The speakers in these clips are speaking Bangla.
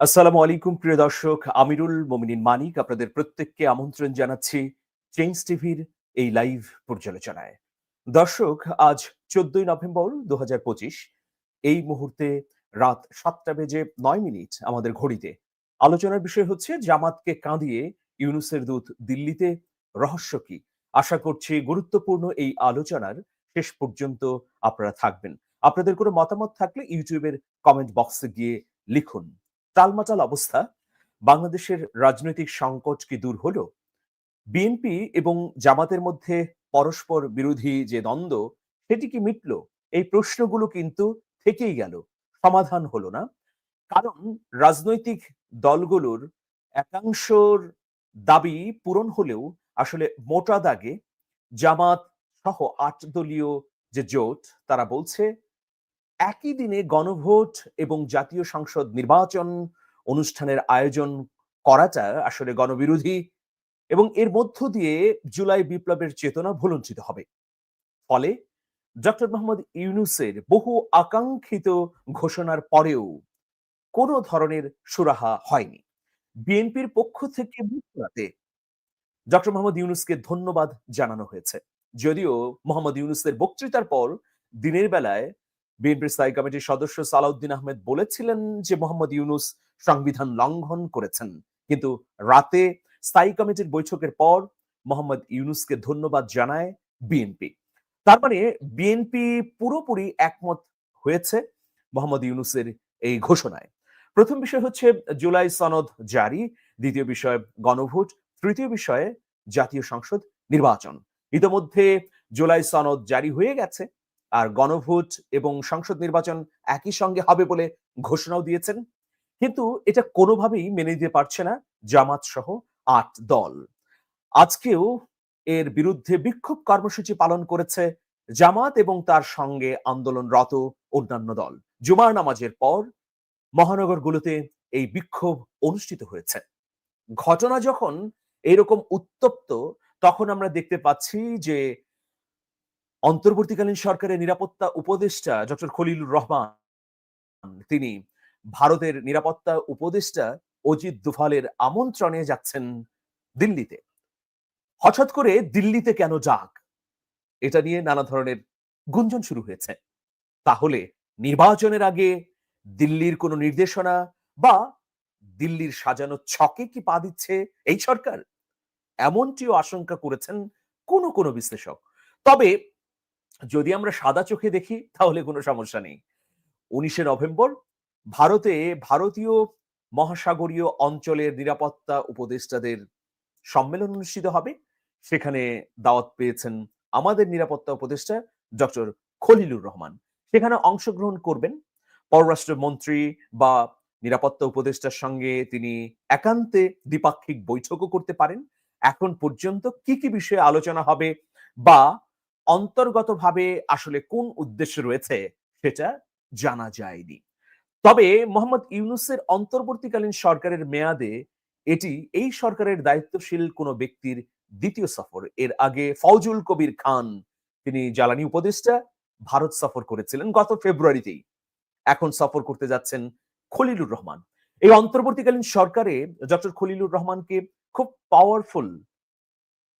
আসসালামু আলাইকুম, প্রিয় দর্শক। আমিরুল মোমিনিন মানিক আপনাদের প্রত্যেককে আমন্ত্রণ জানাচ্ছি চেঞ্জ টিভির এই লাইভ পর্যালোচনায়। দর্শক, আজ চোদ্দই নভেম্বর দু হাজার পঁচিশ। এই মুহূর্তে রাত সাতটা বেজে নয় মিনিট আমাদের ঘড়িতে। আলোচনার বিষয় হচ্ছে, জামাতকে কাঁদিয়ে ইউনুসের দূত দিল্লিতে। রহস্য কি? আশা করছি গুরুত্বপূর্ণ এই আলোচনার শেষ পর্যন্ত আপনারা থাকবেন। আপনাদের কোনো মতামত থাকলে ইউটিউবের কমেন্ট বক্সে গিয়ে লিখুন। টালমাটাল অবস্থা, বাংলাদেশের রাজনৈতিক সংকট কি দূর হলো? বিএনপি এবং জামাতের মধ্যে পরস্পর বিরোধী যে দ্বন্দ্ব, সেটি কি মিটল? এই প্রশ্নগুলো কিন্তু থেকেই গেল। সমাধান হলো না। কারণ রাজনৈতিক দলগুলোর একাংশর দাবি পূরণ হলেও আসলে মোটা দাগে জামাত সহ আট দলীয় যে জোট, তারা বলছে একই দিনে গণভোট এবং জাতীয় সংসদ নির্বাচন অনুষ্ঠানের আয়োজন করাটা আসলে গণবিরোধী এবং এর মধ্য দিয়ে জুলাই বিপ্লবের চেতনা ভুলঞ্চিত হবে। ফলে ডক্টর মোহাম্মদ ইউনুসের বহু আকাঙ্ক্ষিত ঘোষণার পরেও কোনো ধরনের সুরাহা হয়নি। বিএনপির পক্ষ থেকে বুধরাতে ডক্টর মোহাম্মদ ইউনুসকে ধন্যবাদ জানানো হয়েছে। যদিও মোহাম্মদ ইউনুসের বক্তৃতার পর দিনের বেলায় বিএনপির স্থায়ী কমিটির সদস্য সালাউদ্দিন আহমেদ বলেছিলেন যে মোহাম্মদ ইউনুস সংবিধান লঙ্ঘন করেছেন। কিন্তু রাতে স্থায়ী কমিটির বৈঠকের পর মোহাম্মদ ইউনুসকে ধন্যবাদ জানায় বিএনপি। তার মানে বিএনপি পুরোপুরি একমত হয়েছে মোহাম্মদ ইউনুসের এই ঘোষণায়। প্রথম বিষয় হচ্ছে জুলাই সনদ জারি, দ্বিতীয় বিষয় গণভোট, তৃতীয় বিষয়ে জাতীয় সংসদ নির্বাচন। ইতোমধ্যে জুলাই সনদ জারি হয়ে গেছে। আর গণভোট এবং সংসদ নির্বাচন একই সঙ্গে হবে বলে ঘোষণাও দিয়েছেন। কিন্তু এটা কোনোভাবেই মেনে দিতে পারছে না জামাত সহ আট দল। আজকেও এর বিরুদ্ধে বিক্ষোভ কর্মসূচি পালন করেছে জামাত এবং তার সঙ্গে আন্দোলনরত অন্যান্য দল। জুমার নামাজের পর মহানগরগুলোতে এই বিক্ষোভ অনুষ্ঠিত হয়েছে। ঘটনা যখন এরকম উত্তপ্ত, তখন আমরা দেখতে পাচ্ছি যে অন্তর্বর্তীকালীন সরকারের নিরাপত্তা উপদেষ্টা ডক্টর খলিলুর রহমান, তিনি ভারতের নিরাপত্তা উপদেষ্টা অজিত দুফালের আমন্ত্রণে যাচ্ছেন দিল্লিতে। হঠাৎ করে দিল্লিতে কেন যাক? এটা নিয়ে নানা ধরনের গুঞ্জন শুরু হয়েছে। তাহলে নির্বাচনের আগে দিল্লির কোনো নির্দেশনা বা দিল্লির সাজানো ছকে কি পা দিচ্ছে এই সরকার? এমনটিও আশঙ্কা করেছেন কোনো কোনো বিশ্লেষক। তবে যদি আমরা সাদা চোখে দেখি, তাহলে কোনো সমস্যা নেই। উনিশে নভেম্বর, ভারতে ভারতীয় মহাসাগরীয় অঞ্চলের নিরাপত্তা উপদেষ্টাদের সম্মেলন অনুষ্ঠিত হবে। সেখানে দাওয়াত পেয়েছেন আমাদের নিরাপত্তা উপদেষ্টা ডক্টর খলিলুর রহমান। সেখানে অংশগ্রহণ করবেন পররাষ্ট্রমন্ত্রী বা নিরাপত্তা উপদেষ্টার সঙ্গে তিনি একান্তে দ্বিপাক্ষিক বৈঠকও করতে পারেন। এখন পর্যন্ত কি কি বিষয়ে আলোচনা হবে বা অন্তর্গতভাবে আসলে কোন উদ্দেশ্য রয়েছে সেটা জানা যায়নি। তবে মোহাম্মদ ইউনুসের অন্তর্বর্তীকালীন সরকারের মেয়াদে এটি এই সরকারের দায়িত্বশীল কোনো ব্যক্তির দ্বিতীয় সফর। এর আগে ফৌজুল কবির খান, তিনি জ্বালানি উপদেষ্টা, ভারত সফর করেছিলেন গত ফেব্রুয়ারিতেই। এখন সফর করতে যাচ্ছেন খলিলুর রহমান। এই অন্তর্বর্তীকালীন সরকারে ডক্টর খলিলুর রহমানকে খুব পাওয়ারফুল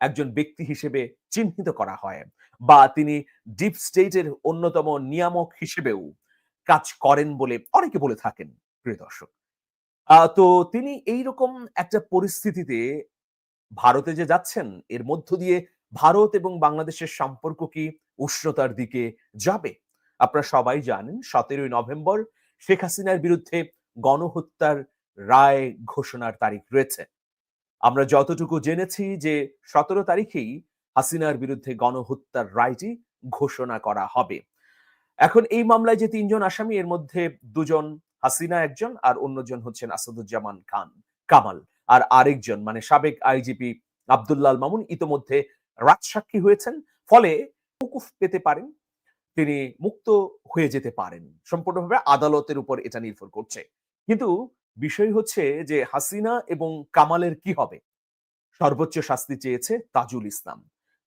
একজন ব্যক্তি হিসেবে চিহ্নিত করা হয় বা তিনি ডিপ স্টেটের অন্যতম নিয়ামক হিসেবেও কাজ করেন বলে অনেকে বলে থাকেন, প্রিয় দর্শক। তো তিনি এই রকম একটা পরিস্থিতিতে ভারতে যে যাচ্ছেন, এর মধ্য দিয়ে ভারত এবং বাংলাদেশের সম্পর্ক কি উষ্ণতার দিকে যাবে? আপনারা সবাই জানেন, সতেরোই নভেম্বর শেখ হাসিনার বিরুদ্ধে গণহত্যার রায় ঘোষণার তারিখ রয়েছে। আমরা যতটুকু জেনেছি যে সতেরো তারিখেই হাসিনার বিরুদ্ধে গণহত্যার রায়টি ঘোষণা করা হবে। এখন এই মামলায় যে তিনজন আসামি, এর মধ্যে দুজন হাসিনা একজন আর অন্যজন হচ্ছেন আসাদুজ্জামান খান কামাল আর আরেকজন মানে সাবেক আইজিপি আবদুল্লাল মামুন, ইতোমধ্যে রাজসাক্ষী হয়েছেন। ফলে উকুফ পেতে পারেন, তিনি মুক্ত হয়ে যেতে পারেন। সম্পূর্ণভাবে আদালতের উপর এটা নির্ভর করছে। কিন্তু বিষয় হচ্ছে যে হাসিনা এবং কামালের কি হবে? সর্বোচ্চ শাস্তি চেয়েছে তাজুল ইসলাম।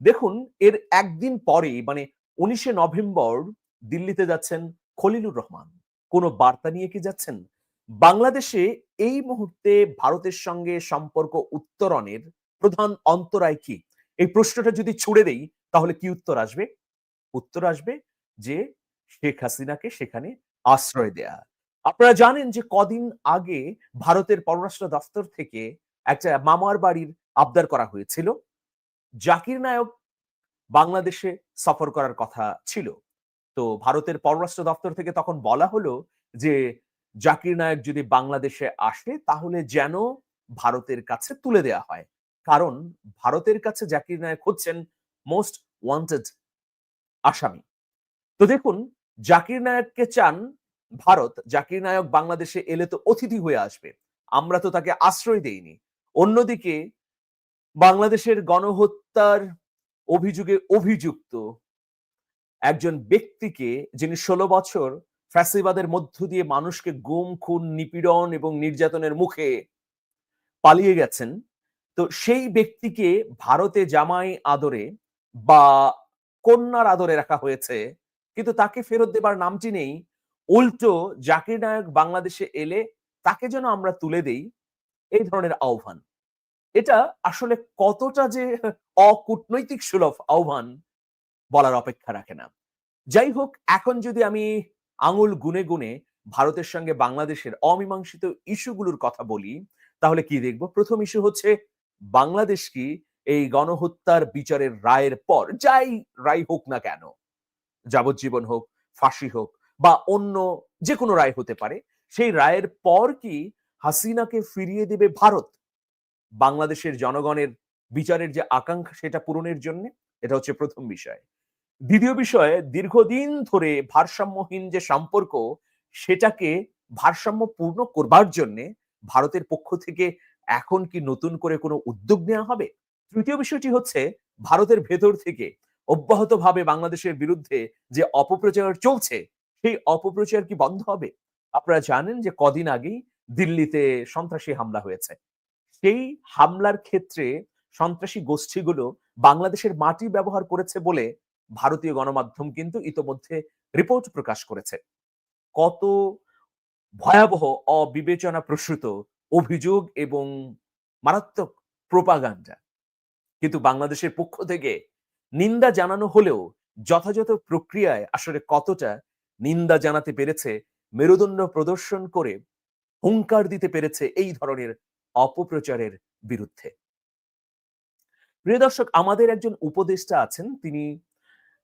দেখুন, এর একদিন পরেই মানে উনিশে নভেম্বর দিল্লিতে যাচ্ছেন খলিলুর রহমান। কোনো বার্তা নিয়ে কি যাচ্ছেন? বাংলাদেশে এই মুহূর্তে ভারতের সঙ্গে সম্পর্ক উত্তরণের প্রধান অন্তরায় কি? এই প্রশ্নটা যদি ছুড়ে দেই, তাহলে কি উত্তর আসবে? উত্তর আসবে যে শেখ হাসিনাকে সেখানে আশ্রয় দেয়া। আপনারা জানেন যে কদিন আগে ভারতের পররাষ্ট্র দফতর থেকে একটা মামার বাড়ির আবদার করা হয়েছিল। জাকির নায়ক বাংলাদেশে সফর করার কথা ছিল। তো ভারতের পররাষ্ট্র দপ্তর থেকে তখন বলা হলো যে, জাকির নায়ক যদি বাংলাদেশে আসে, তাহলে যেন ভারতের কাছে তুলে দেয়া হয়। কারণ ভারতের কাছে জাকির নায়ক হচ্ছেন মোস্ট ওয়ান্টেড আসামি। তো দেখুন, জাকির নায়ককে চান ভারত জাকির নায়ক বাংলাদেশে এলে তো অতিথি হয়ে আসবে। আমরা তো তাকে আশ্রয় দেইনি। অন্যদিকে বাংলাদেশের গণহত্যার অভিযোগে অভিযুক্ত একজন ব্যক্তিকে যিনি ষোলো বছর ফ্যাসিবাদের মধ্য দিয়ে মানুষকে গুম, খুন, নিপীড়ন এবং নির্যাতনের মুখে পালিয়ে গেছেন, তো সেই ব্যক্তিকে ভারতে জামাই আদরে বা কন্যার আদরে রাখা হয়েছে, কিন্তু তাকে ফেরত দেবার নামটি নেই। উল্টো জাকির নায়ক বাংলাদেশে এলে তাকে যেন আমরা তুলে দেই, এই ধরনের আহ্বান। এটা আসলে কতটা যে অকূটনৈতিক সুলভ আহ্বান বলার অপেক্ষা রাখে না। যাই হোক, এখন যদি আমি আঙুল গুনে গুনে ভারতের সঙ্গে বাংলাদেশের অমীমাংসিত ইস্যুগুলোর কথা বলি, তাহলে কি দেখব? প্রথম ইস্যু হচ্ছে, বাংলাদেশ কি এই গণহত্যার বিচারের রায়ের পর, যাই রায় হোক না কেন, যাবজ্জীবন হোক, ফাঁসি হোক বা অন্য যে কোনো রায় হতে পারে, সেই রায়ের পর কি হাসিনাকে ফিরিয়ে দেবে ভারত? বাংলাদেশের জনগণের বিচারের যে আকাঙ্ক্ষা সেটা পূরণের জন্য? এটা হচ্ছে প্রথম বিষয়। দ্বিতীয় বিষয়, দীর্ঘদিন ধরে ভারসাম্যহীন যে সম্পর্ক, সেটাকে ভারসাম্যপূর্ণ করবার জন্য ভারতের পক্ষ থেকে এখন কি নতুন করে কোনো উদ্যোগ নেওয়া হবে? তৃতীয় বিষয়টি হচ্ছে, ভারতের ভেতর থেকে অব্যাহতভাবে বাংলাদেশের বিরুদ্ধে যে অপপ্রচার চলছে সেই অপপ্রচার কি বন্ধ হবে? আপনারা জানেন যে কদিন আগেই দিল্লিতে সন্ত্রাসী হামলা হয়েছে। সেই হামলার ক্ষেত্রে সন্ত্রাসী গোষ্ঠীগুলো বাংলাদেশের মাটি ব্যবহার করেছে বলে ভারতীয় গণমাধ্যম কিন্তু ইতোমধ্যে রিপোর্ট প্রকাশ করেছে। কত ভয়াবহ, অবিবেচনা প্রসূত অভিযোগ এবং মারাত্মক প্রোপাগান্ডা। কিন্তু বাংলাদেশের পক্ষ থেকে নিন্দা জানানো হলেও যথাযথ প্রক্রিয়ায় আসলে কতটা নিন্দা জানাতে পেরেছে, মেরুদণ্ড প্রদর্শন করে হুঙ্কার দিতে পেরেছে এই ধরনের অপপ্রচারের বিরুদ্ধে। প্রিয় দর্শক, আমাদের একজন উপদেষ্টা আছেন, তিনি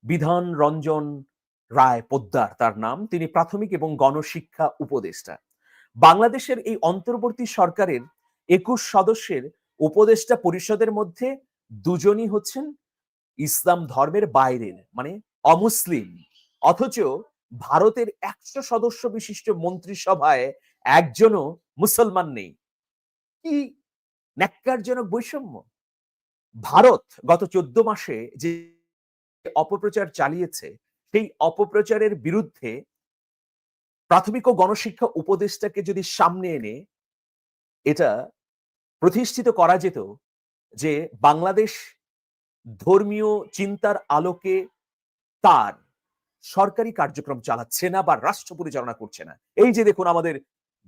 বিধান রঞ্জন রায় পোদ্দার, তার নাম। তিনি প্রাথমিক এবং গণশিক্ষা উপদেষ্টা। বাংলাদেশের এই অন্তর্বর্তী সরকারের একুশ সদস্যের উপদেষ্টা পরিষদের মধ্যে দুজনই হচ্ছেন ইসলাম ধর্মের বাইরের মানে অমুসলিম। অথচ ভারতের একশো সদস্য বিশিষ্ট মন্ত্রিসভায় একজনও মুসলমান নেই। কি ন্যাক্কারজনক বৈষম্য? ভারত গত চোদ্দ মাসে যে অপপ্রচার চালিয়েছে, সেই অপপ্রচারের বিরুদ্ধে প্রাথমিক ও গণশিক্ষা উপদেষ্টাকে যদি সামনে এনে এটা প্রতিষ্ঠিত করা যেত যে বাংলাদেশ ধর্মীয় চিন্তার আলোকে তার সরকারি কার্যক্রম চালাচ্ছে না বা রাষ্ট্র পরিচালনা করছে না। এই যে দেখুন আমাদের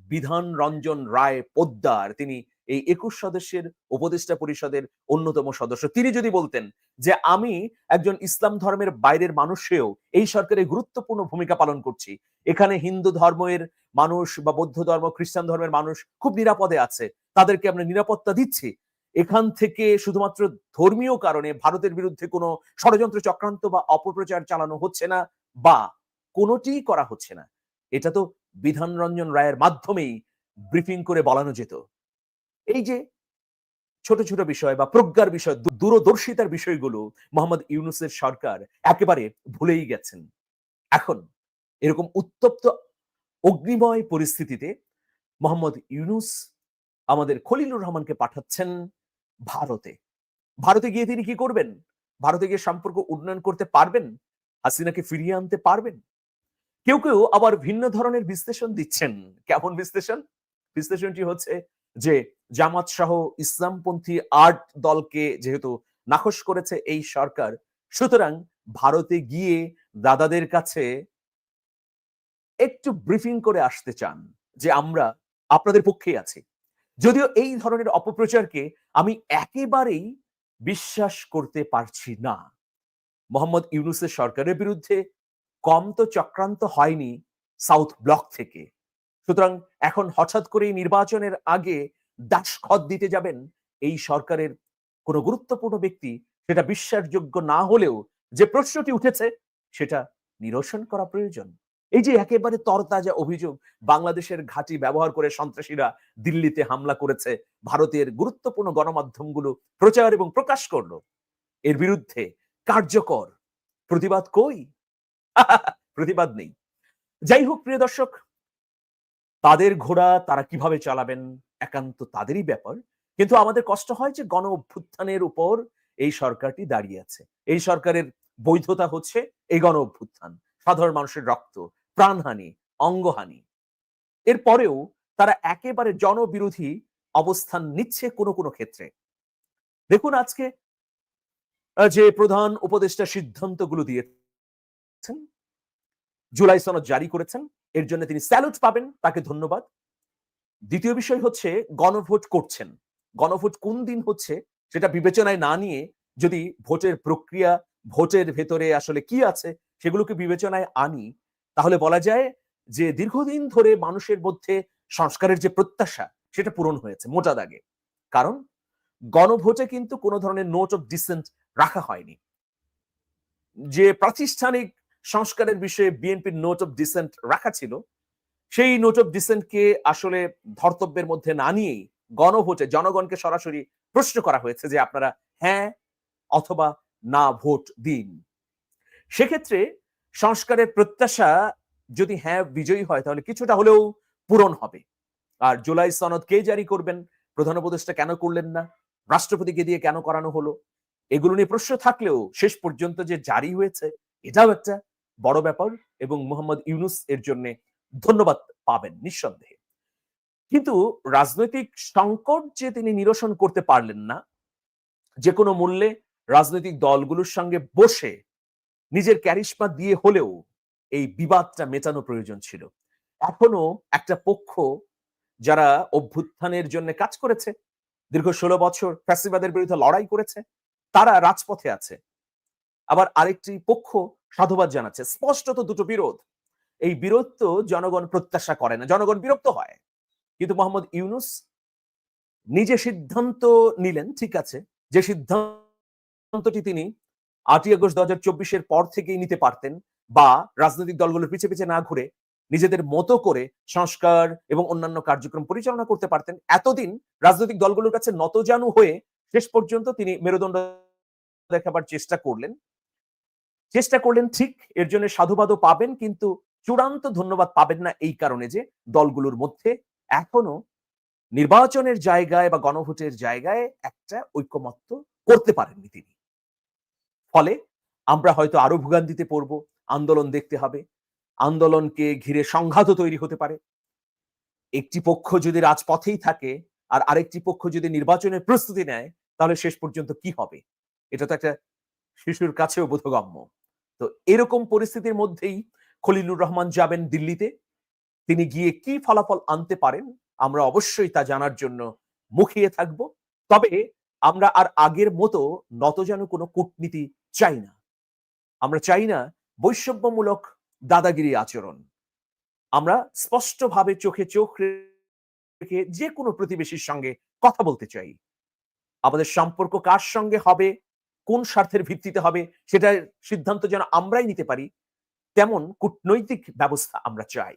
বিধান রঞ্জন রায় পোদ্দার, তিনি এই একুশ সদস্যের উপদেষ্টা পরিষদের অন্যতম সদস্য। তিনি যদি বলতেন যে আমি একজন ইসলাম ধর্মের বাইরের মানুষেও এই সরকারে গুরুত্বপূর্ণ ভূমিকা পালন করছি, এখানে হিন্দু ধর্মের মানুষ বা বৌদ্ধ ধর্ম, খ্রিস্টান ধর্মের মানুষ খুব নিরাপদে আছে, তাদেরকে আমরা নিরাপত্তা দিচ্ছি। এখান থেকে শুধুমাত্র ধর্মীয় কারণে ভারতের বিরুদ্ধে কোনো ষড়যন্ত্র চক্রান্ত বা অপপ্রচার চালানো হচ্ছে না। বা কোনোটিই করা হচ্ছে না। এটা তো বিধান রঞ্জন রায়ের মাধ্যমেই ব্রিফিং করে বলানো যেত। এই যে ছোট ছোট বিষয় বা প্রজ্ঞার বিষয় দূরদর্শিতার বিষয়গুলো মোহাম্মদ ইউনুসের সরকার একেবারে ভুলেই গেছেন। এখন এরকম উত্তপ্ত অগ্নিময় পরিস্থিতিতে মোহাম্মদ ইউনুস আমাদের খলিলুর রহমানকে পাঠাচ্ছেন ভারতে। ভারতে গিয়ে তিনি কি করবেন? ভারতে গিয়ে সম্পর্ক উন্নয়ন করতে পারবেন? হাসিনাকে ফিরিয়ে আনতে পারবেন? কেউ কেউ আবার ভিন্ন ধরনের বিশ্লেষণ দিচ্ছেন। কেমন বিশ্লেষণ? বিশ্লেষণটি হচ্ছে যে জামাত সহ ইসলামপন্থী আর্ট দলকে যেহেতু নাকশ করেছে এই সরকার, সুতরাং ভারতে গিয়ে দাদাদের কাছে একটু ব্রিফিং করে আসতে চান যে আমরা আপনাদের পক্ষেই আছি। যদিও এই ধরনের অপপ্রচারকে আমি একেবারেই বিশ্বাস করতে পারছি না। মোহাম্মদ ইউনুসের সরকারের বিরুদ্ধে কম তো চক্রান্ত হয়নি সাউথ ব্লক থেকে। সুতরাং এখন হঠাৎ করে নির্বাচনের আগে দাসখত দিতে যাবেন এই সরকারের কোনো গুরুত্বপূর্ণ ব্যক্তি, সেটা বিশ্বাসযোগ্য না হলেও যে প্রশ্নটি উঠেছে, সেটা নিরসন করা প্রয়োজন। এই যে একেবারে তরতাজা অভিযোগ, বাংলাদেশের ঘাঁটি ব্যবহার করে সন্ত্রাসীরা দিল্লিতে হামলা করেছে, ভারতের গুরুত্বপূর্ণ গণমাধ্যমগুলো প্রচার এবং প্রকাশ করল, এর বিরুদ্ধে কার্যকর। প্রতিবাদ কই? প্রতিবাদ নেই। যাই হোক, প্রিয় দর্শক, তাদের ঘোড়া তারা কীভাবে চালাবেন একান্ত তাদেরই ব্যাপার। কিন্তু আমাদের কষ্ট হয় যে গণ অভ্যুত্থানের উপর এই সরকারটি দাঁড়িয়ে আছে। এই সরকারের বৈধতা হচ্ছে এই গণ অভ্যুত্থান। সাধারণ মানুষের রক্ত, প্রাণহানি, অঙ্গহানি। এরপরেও তারা একেবারে জনবিরোধী অবস্থান নিচ্ছে কোনো কোনো ক্ষেত্রে। দেখুন আজকে যে প্রধান উপদেষ্টা সিদ্ধান্তগুলো দিয়েছেন, জুলাই সনদ জারি করেছেন, এর জন্য তিনি স্যালুট পাবেন, তাকে ধন্যবাদ। দ্বিতীয় বিষয় হচ্ছে গণভোট করছেন। গণভোট কোন দিন হচ্ছে সেটা বিবেচনায় না নিয়ে যদি ভোটের প্রক্রিয়া, ভোটের ভেতরে আসলে কি আছে সেগুলোকে বিবেচনায় আনি, তাহলে বলা যায় যে দীর্ঘদিন ধরে মানুষের মধ্যে সংস্কারের যে প্রত্যাশা সেটা পূরণ হয়েছে মোটা দাগে। কারণ গণভোটে কিন্তু কোনো ধরনের নোট অফ ডিসেন্ট রাখা হয়নি। যে প্রাতিষ্ঠানিক সংস্কারের বিষয়ে বিএনপির নোট অফ ডিসেন্ট রাখা ছিল, সেই নোট অফ ডিসেন্টকে আসলে ধর্তব্যের মধ্যে না নিয়েই গণভোটে, জনগণকে সরাসরি প্রশ্ন করা হয়েছে যে আপনারা হ্যাঁ অথবা না ভোট দিন। সেক্ষেত্রে সংস্কারের প্রত্যাশা যদি হ্যাঁ বিজয়ী হয়, তাহলে কিছুটা হলেও পূরণ হবে। আর জুলাই সনদ কে জারি করবেন? প্রধান উপদেষ্টা কেন করলেন না? রাষ্ট্রপতিকে দিয়ে কেন করানো হলো? এগুলো নিয়ে প্রশ্ন থাকলেও শেষ পর্যন্ত যে জারি হয়েছে, এটাও একটা বড় ব্যাপার এবং মোহাম্মদ ইউনুস এর জন্য ধন্যবাদ পাবেন নিঃসন্দেহে। কিন্তু রাজনৈতিক সংকট যে তিনি নিরসন করতে পারলেন না, যে কোনো মূল্যে রাজনৈতিক দলগুলোর সঙ্গে বসে নিজের ক্যারিশমা দিয়ে হলেও এই বিবাদটা মেটানো প্রয়োজন ছিল। এখনও একটা পক্ষ যারা অভ্যুত্থানের জন্য কাজ করেছে, দীর্ঘ ষোলো বছর ফ্যাসিবাদের বিরুদ্ধে লড়াই করেছে তারা রাজপথে আছে। আবার আরেকটি পক্ষ সাধুবাদ জানাচ্ছে, স্পষ্টত দুটো বিরোধ। এই বিরোধ তো জনগণ প্রত্যাশা করে না, জনগণ বিরক্ত হয়। কিন্তু মোহাম্মদ ইউনুস নিজে সিদ্ধান্ত নিলেন, ঠিক আছে, যে সিদ্ধান্তটি তিনি আটই আগস্ট দু হাজার চব্বিশের পর থেকেই নিতে পারতেন বা রাজনৈতিক দলগুলোর পিছে পিছে না ঘুরে নিজেদের মতো করে সংস্কার এবং অন্যান্য কার্যক্রম পরিচালনা করতে পারতেন। এতদিন রাজনৈতিক দলগুলোর কাছে নতজানু হয়ে শেষ পর্যন্ত তিনি মেরুদণ্ড দেখাবার চেষ্টা করলেন। চেষ্টা করলেন, ঠিক এর জন্য সাধুবাদও পাবেন, কিন্তু চূড়ান্ত ধন্যবাদ পাবেন না এই কারণে যে দলগুলোর মধ্যে এখনও নির্বাচনের জায়গায় বা গণভোটের জায়গায় একটা ঐক্যমত্য করতে পারেননি তিনি। ফলে আমরা হয়তো আরও ভোগান্তিতে পড়ব, আন্দোলন দেখতে হবে, আন্দোলনকে ঘিরে সংঘাত তৈরি হতে পারে। একটি পক্ষ যদি রাজপথেই থাকে আর আরেকটি পক্ষ যদি নির্বাচনের প্রস্তুতি নেয় তাহলে শেষ পর্যন্ত কি হবে? এটা তো একটা শিশুর কাছেও বোধগম্য। তো এরকম পরিস্থিতির মধ্যেই খলিলুর রহমান যাবেন দিল্লিতে। তিনি গিয়ে কি ফলাফল আনতে পারেন, আমরা অবশ্যই তা জানার জন্য মুখিয়ে থাকব। তবে আমরা আর আগের মতো নত যেন কোনো কূটনীতি চাই না। আমরা চাই না বৈষম্যমূলক দাদাগিরি আচরণ। আমরা স্পষ্টভাবে চোখে চোখ রেখে যে কোনো প্রতিবেশীর সঙ্গে কথা বলতে চাই। আমাদের সম্পর্ক কার সঙ্গে হবে? কোন স্বার্থের ভিত্তিতে হবে? সেটার সিদ্ধান্ত যেন আমরাই নিতে পারি, তেমন কূটনৈতিক ব্যবস্থা আমরা চাই।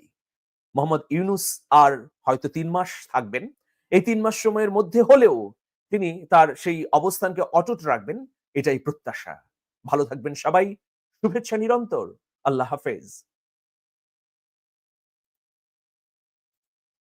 মোহাম্মদ ইউনুস আর হয়তো তিন মাস থাকবেন। এই তিন মাস সময়ের মধ্যে হলেও তিনি তার সেই অবস্থানকে অটুট রাখবেন, এটাই প্রত্যাশা। ভালো থাকবেন সবাই। শুভেচ্ছা নিরন্তর। আল্লাহ হাফেজ।